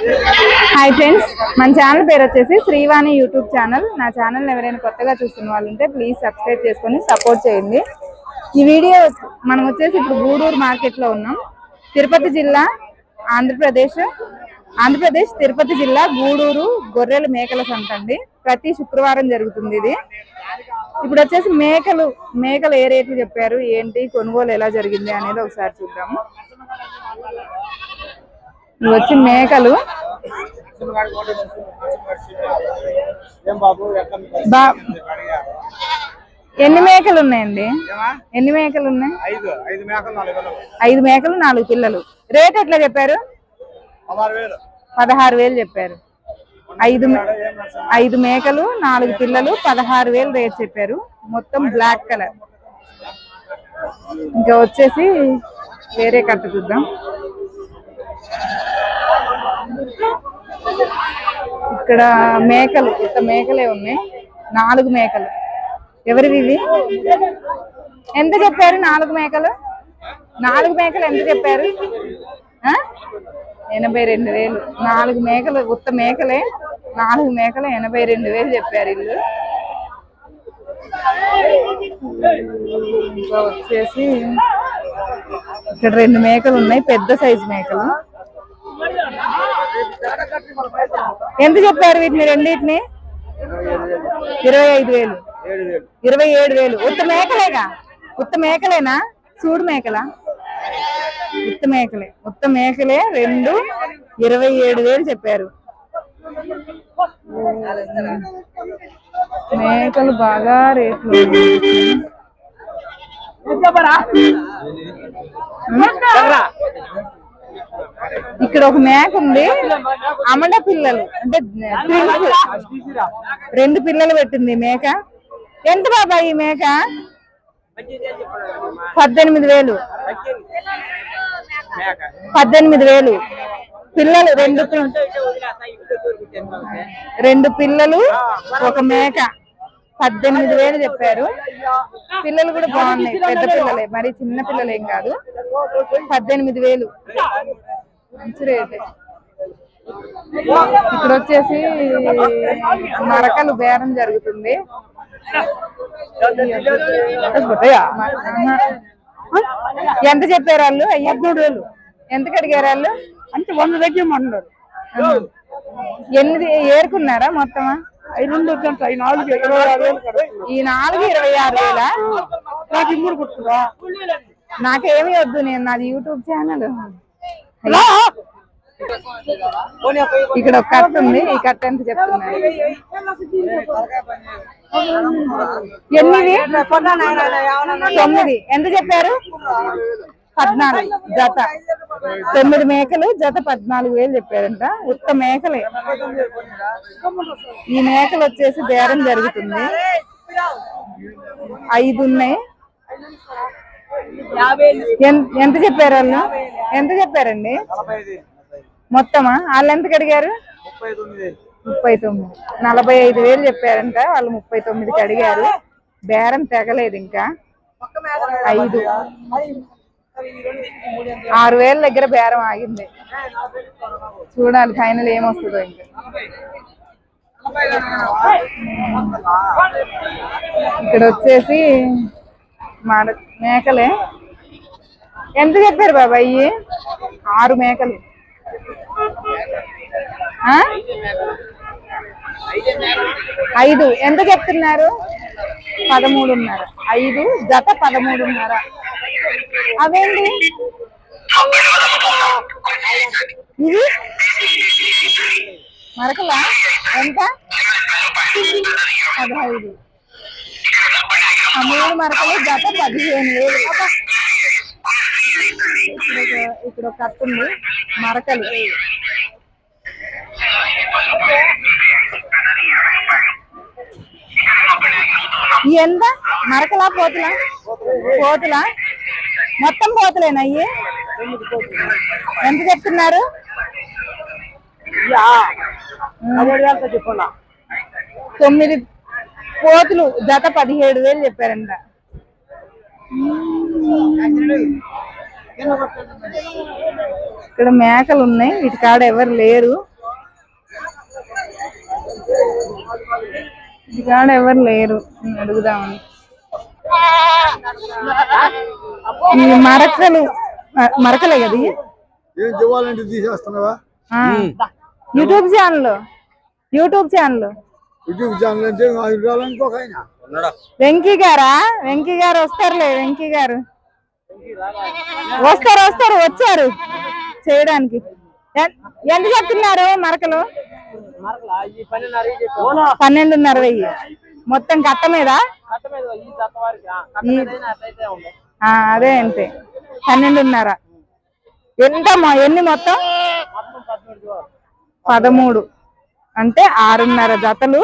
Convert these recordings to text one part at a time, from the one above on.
Hi friends మన channel పేరు వచ్చేసి శ్రీవాణి యూట్యూబ్ ఛానల్ నా ఛానల్ ఎవరైనా కొత్తగా చూస్తున్న వాళ్ళు ఉంటే ప్లీజ్ సబ్స్క్రైబ్ చేసుకొని సపోర్ట్ చేయండి. ఈ వీడియో మనం వచ్చేసి ఇప్పుడు గూడూరు మార్కెట్లో ఉన్నాం. తిరుపతి జిల్లా ఆంధ్రప్రదేశ్ ఆంధ్రప్రదేశ్ తిరుపతి జిల్లా గూడూరు గొర్రెలు మేకల సంత అండి. ప్రతి శుక్రవారం జరుగుతుంది ఇది. ఇప్పుడు వచ్చేసి మేకలు మేకలు ఏ రేట్లు చెప్పారు? ఏంటి? కొనుగోలు ఎలా జరిగింది అనేది ఒకసారి చూద్దాము. ఇవి వచ్చి మేకలు. ఎన్ని మేకలు ఉన్నాయండి ఎన్ని మేకలు ఉన్నాయి ఐదు మేకలు నాలుగు పిల్లలు. రేట్ ఎట్లా చెప్పారు? పదహారు వేలు. చెప్పారు. ఐదు ఐదు మేకలు నాలుగు పిల్లలు పదహారు వేలు రేట్ చెప్పారు. మొత్తం బ్లాక్ కలర్. ఇంకా వచ్చేసి వేరే కట్ట చూద్దాం. ఇక్కడ మేకలు ఇంత మేకలే ఉన్నాయి. నాలుగు మేకలు. ఎవరివి ఇవి? ఎంత చెప్పారు నాలుగు మేకలు? నాలుగు మేకలు ఎంత చెప్పారు? ఆ? ఎనభై రెండు వేలు. నాలుగు మేకలు ఉత్త మేకలే. నాలుగు మేకలు ఎనభై రెండు వేలు చెప్పారు ఇల్లు. ఇంకా వచ్చేసి ఇక్కడ రెండు మేకలు ఉన్నాయి పెద్ద సైజు మేకలు. ఎంత చెప్పారు వీటిని రెండింటిని? ఇరవై ఐదు వేలు. ఇరవై ఏడు వేలు. ఉత్త మేకలేగా? ఉత్త మేకలేనా? చూడు మేకలా. ఉత్త మేకలే. ఉత్త మేకలే రెండు. ఇరవై ఏడు వేలు చెప్పారు. మేకలు బాగా రేట్లు. ఇక్కడ ఒక మేక ఉంది. అమడ పిల్లలు. అంటే రెండు పిల్లలు పెట్టింది మేక. ఎంత బాబాయ్ ఈ మేక? పద్దెనిమిది వేలు. పద్దెనిమిది వేలు. పిల్లలు రెండు రెండు పిల్లలు ఒక మేక. పద్దెనిమిది వేలు చెప్పారు. పిల్లలు కూడా బాగున్నాయి. పెద్ద పిల్లలే. మరి చిన్న పిల్లలు ఏం కాదు. పద్దెనిమిది వేలు. మంచి రేట్. ఇక్కడ వచ్చేసి మరకలు బేరం జరుగుతుంది. ఎంత చెప్పారు వాళ్ళు? పదమూడు వేలు. ఎంత అడిగారు వాళ్ళు? అంటే వంద తగ్గిమన్నారు ఎనిమిది ఏరుకున్నారా మొత్తమా? ఐదు ఈ నాలుగు ఇరవై ఆరు వేలు ఈ నాలుగు ఇరవై ఆరు వేల? నాకు ఇమ్మూరు కుట్టురా నాకేమీ వద్దు నేను నాది యూట్యూబ్ ఛానల్. ఇక్కడ ఒక కట్ట ఉంది ఈ కట్ట ఎంత చెప్తున్నారు ఎనిమిది? తొమ్మిది. ఎంత చెప్పారు? పద్నాలుగు జత. తొమ్మిది మేకలు జత పద్నాలుగు వేలు చెప్పారంట. ఉత్త మేకలే. ఈ మేకలు వచ్చేసి బేరం జరుగుతుంది. ఐదు ఉన్నాయి. ఎంత చెప్పారు వాళ్ళు? ఎంత చెప్పారండి? మొత్తమా? వాళ్ళు ఎంత అడిగారు ముప్పై తొమ్మిది ముప్పై తొమ్మిది. నలభై ఐదు వేలు చెప్పారంట. వాళ్ళు ముప్పై తొమ్మిదికి అడిగారు. బేరం తెగలేదు ఇంకా. ఐదు. ఆరు వేల దగ్గర బేరం ఆగింది. చూడాలి ఫైనల్ ఏమొస్తుందో ఇంకా. ఇక్కడ వచ్చేసి మాడ మేకలే. ఎంత చెప్పారు బాబాయ్ ఆరు మేకలు. ఆ? ఐదు. ఎంత చెప్తున్నారు? పదమూడున్నర. ఐదు జత పదమూడున్నర. అవేంటి? ఇది మరకలా? ఎంత? పదహైదు. ఆ మూడు మరకలు జత పదిహేను వేలు. ఇక్కడ ఒక- ఇక్కడ ఉంది మరకలు ఈ ఎంత మరకలా పోతులా? పోతులా? మొత్తం పోతులేనా అయ్యి ఎంత చెప్తున్నారు? తొమ్మిది పోతులు జత పదిహేడు వేలు చెప్పారంట. ఇక్కడ మేకలు ఉన్నాయి వీటి కాడ ఎవరు లేరు. ఇక్కడ ఎవరు లేరు. అడుగుదామని. ఈ మరకలు మరకలే కదా? ఏం చెవాలంటే తీసేస్తున్నావా. YouTube channel YouTube channel YouTube channel అంటే ఇంకొక ఆయన. వెంకీ గారా? వెంకీ గారు వస్తారులే వెంకీ గారు. వస్తారు వస్తారు వచ్చారు. చేయడానికి. ఎంత చెప్తున్నారు మరకలు? పన్నెండున్నర వెయ్యి మొత్తం కట్ట మీద? ఈ- ఆ, అదే అంతే. పన్నెండున్నర. ఎంత ఎన్ని మొత్తం? పదమూడు అంటే ఆరున్నర జతలు.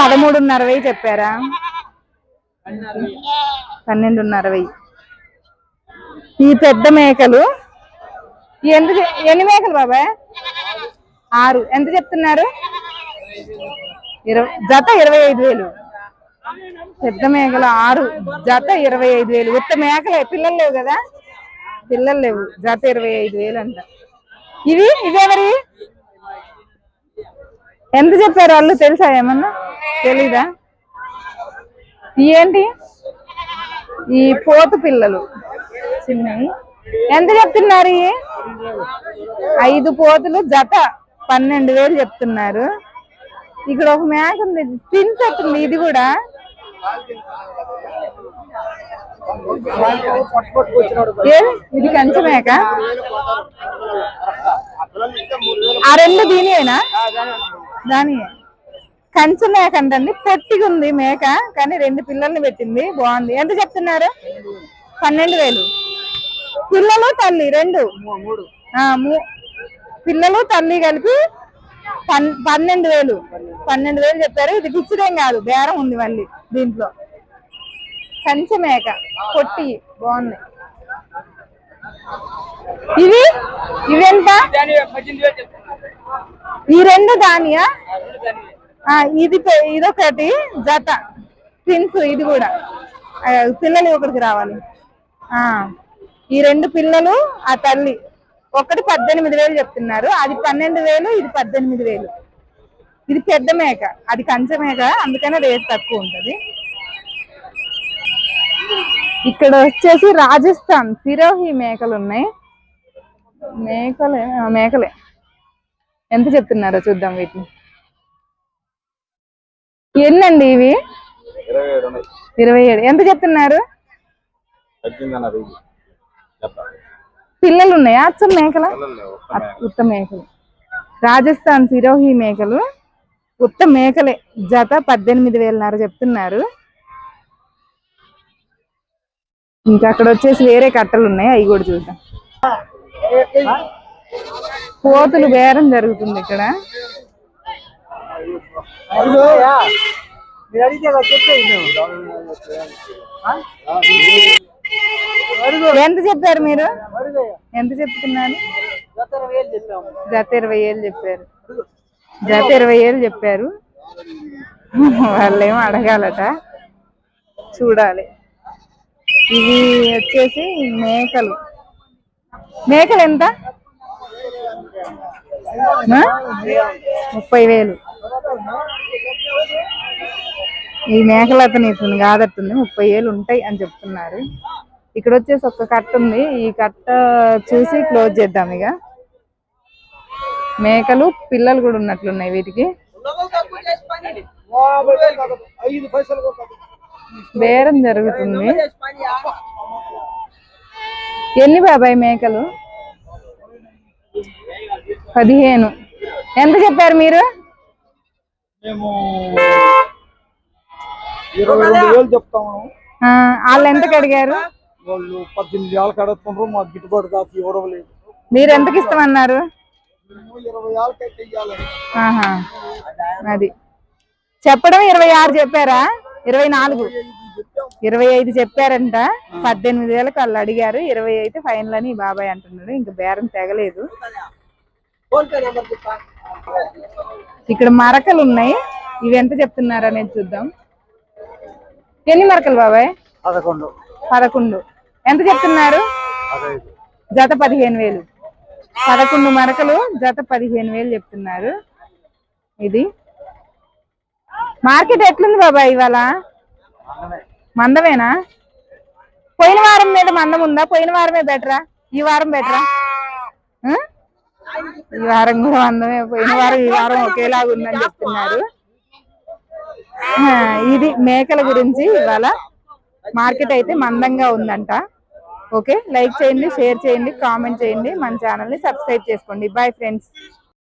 పదమూడున్నర వెయ్యి చెప్పారా? పన్నెండున్నర వెయ్యి. ఈ పెద్ద మేకలు? చె- ఎన్ని మేకలు బాబాయ్? ఆరు. ఎంత చెప్తున్నారు? ఇరవై జత ఇరవై ఐదు వేలు. పెద్ద మేకలు ఆరు జత ఇరవై ఐదు వేలు. ఉత్త మేకలే పిల్లలు లేవు కదా? పిల్లలు లేవు. జత ఇరవై ఐదు వేలు అంట. ఇవి ఇవెవరి ఎంత చెప్పారు వాళ్ళు? తెలుసా ఏమన్నా? తెలీదా? ఏంటి ఈ పోతు పిల్లలు. చిన్నవి. ఎంత చెప్తున్నారు ఐదు పోతులు జత. పన్నెండు వేలు చెప్తున్నారు. ఇక్కడ ఒక మేక ఉంది. స్పిన్ సెట్ ఉంది ఇది కూడా. ఇది కంచి మేక ఆ రెండు దీనియేనా? దాని కంచి మేక అంటండి పొట్టిగా ఉంది మేక కానీ రెండు పిల్లల్ని పెట్టింది. బాగుంది. ఎంత చెప్తున్నారు? పన్నెండు వేలు. పిల్లలు తల్లి రెండు. ఆ, పిల్లలు తల్లి కలిపి పన్ పన్నెండు వేలు. పన్నెండు వేలు చెప్పారు. ఇది గిచ్చిదేం కాదు. బేరం ఉంది మళ్ళీ దీంట్లో. కంచె మేక పొట్టి. బాగున్నాయి ఇవి? ఇవెంత ఈ రెండు దానియా ఆ, ఇది ఇదొకటి జత. ప్రిన్స్ ఇది కూడా. పిల్లలు ఒకటికి రావాలి. ఆ ఈ రెండు పిల్లలు ఆ తల్లి. ఒకటి పద్దెనిమిది వేలు చెప్తున్నారు. అది పన్నెండు వేలు ఇది పద్దెనిమిది వేలు. ఇది పెద్ద మేక. అది కంచె మేక. అందుకనే రేట్ తక్కువ ఉంటది. ఇక్కడ వచ్చేసి రాజస్థాన్ సిరోహి మేకలు ఉన్నాయి. మేకలే మేకలే. ఎంత చెప్తున్నారో చూద్దాం వీటిని. ఎన్నండి ఇవి? ఇరవై ఏడు ఎంత చెప్తున్నారు? పిల్లలు ఉన్నాయా అచ్చం మేకల. ఉత్త మేకలు. రాజస్థాన్ సిరోహి మేకలు ఉత్త మేకలే. జత పద్దెనిమిది వేలన్నర చెప్తున్నారు. ఇంకా అక్కడ వచ్చేసి వేరే కట్టలు ఉన్నాయి అవి కూడా చూద్దాం. కోతులు బేరం జరుగుతుంది ఇక్కడ. మీరు అడిగితే చెప్తే ఎంత చెప్పారు మీరు? ఎంత చెప్తున్నారు? జత ఇరవై ఏళ్ళు చెప్పారు. జత ఇరవై ఏళ్ళు చెప్పారు. వాళ్ళేమో అడగాలట. చూడాలి. ఇవి వచ్చేసి మేకలు. మేకలు ఎంత? ముప్పై వేలు. ఈ మేకలు అతను ఇతను కాదట్టుంది. ముప్పై ఏళ్ళు ఉంటాయి అని చెప్తున్నారు. ఇక్కడ వచ్చేసి ఒక కట్ట ఉంది. ఈ కట్ట చూసి క్లోజ్ చేద్దాం ఇక. మేకలు పిల్లలు కూడా ఉన్నట్లున్నాయి వీటికి. బేరం జరుగుతుంది. ఎన్ని బాబాయ్ మేకలు? పదిహేను. ఎంత చెప్పారు మీరు? ఇరవై రెండు వేలు చెప్తాము ఆ, వాళ్ళు ఎంతకు అడిగారు వాళ్ళు పద్దెనిమిది ఏళ్ళకి అడుగుతున్నారు మాకు గిట్టుబాటు కాక ఇవ్వడం లేదు. మీరు ఎంతకి ఇస్తామన్నారు? అది. చెప్పడం ఇరవై ఆరు చెప్పారా? ఇరవై నాలుగు. ఇరవై ఐదు చెప్పారంట. పద్దెనిమిది వేలకు వాళ్ళు అడిగారు. ఇరవై అయితే ఫైనల్ అని బాబాయ్ అంటున్నాడు. ఇంకా బేరం తెగలేదు. ఇక్కడ మరకలు ఉన్నాయి. ఇవి ఎంత చెప్తున్నారు అనేది చూద్దాం. ఎన్ని మరకలు బాబాయ్? పదకొండు. పదకొండు. ఎంత చెప్తున్నారు? జత పదిహేను వేలు. పదకొండు మరకలు జత పదిహేను వేలు చెప్తున్నారు. ఇది. మార్కెట్ ఎట్లుంది బాబాయ్ ఇవాళ? మందమేనా? పోయిన వారం మీద మందం ఉందా? పోయిన వారమే బెటరా? ఈ వారం బెటరా? ఈ వారం కూడా మందమే. పోయిన వారం ఈ వారం ఒకేలాగా ఉందని చెప్తున్నారు. ఇది మేకల గురించి ఇవాళ మార్కెట్ అయితే మందంగా ఉందంట. ఓకే లైక్ చేయండి షేర్ చేయండి కామెంట్ చేయండి. మన ఛానల్ని సబ్స్క్రైబ్ చేసుకోండి. Bye friends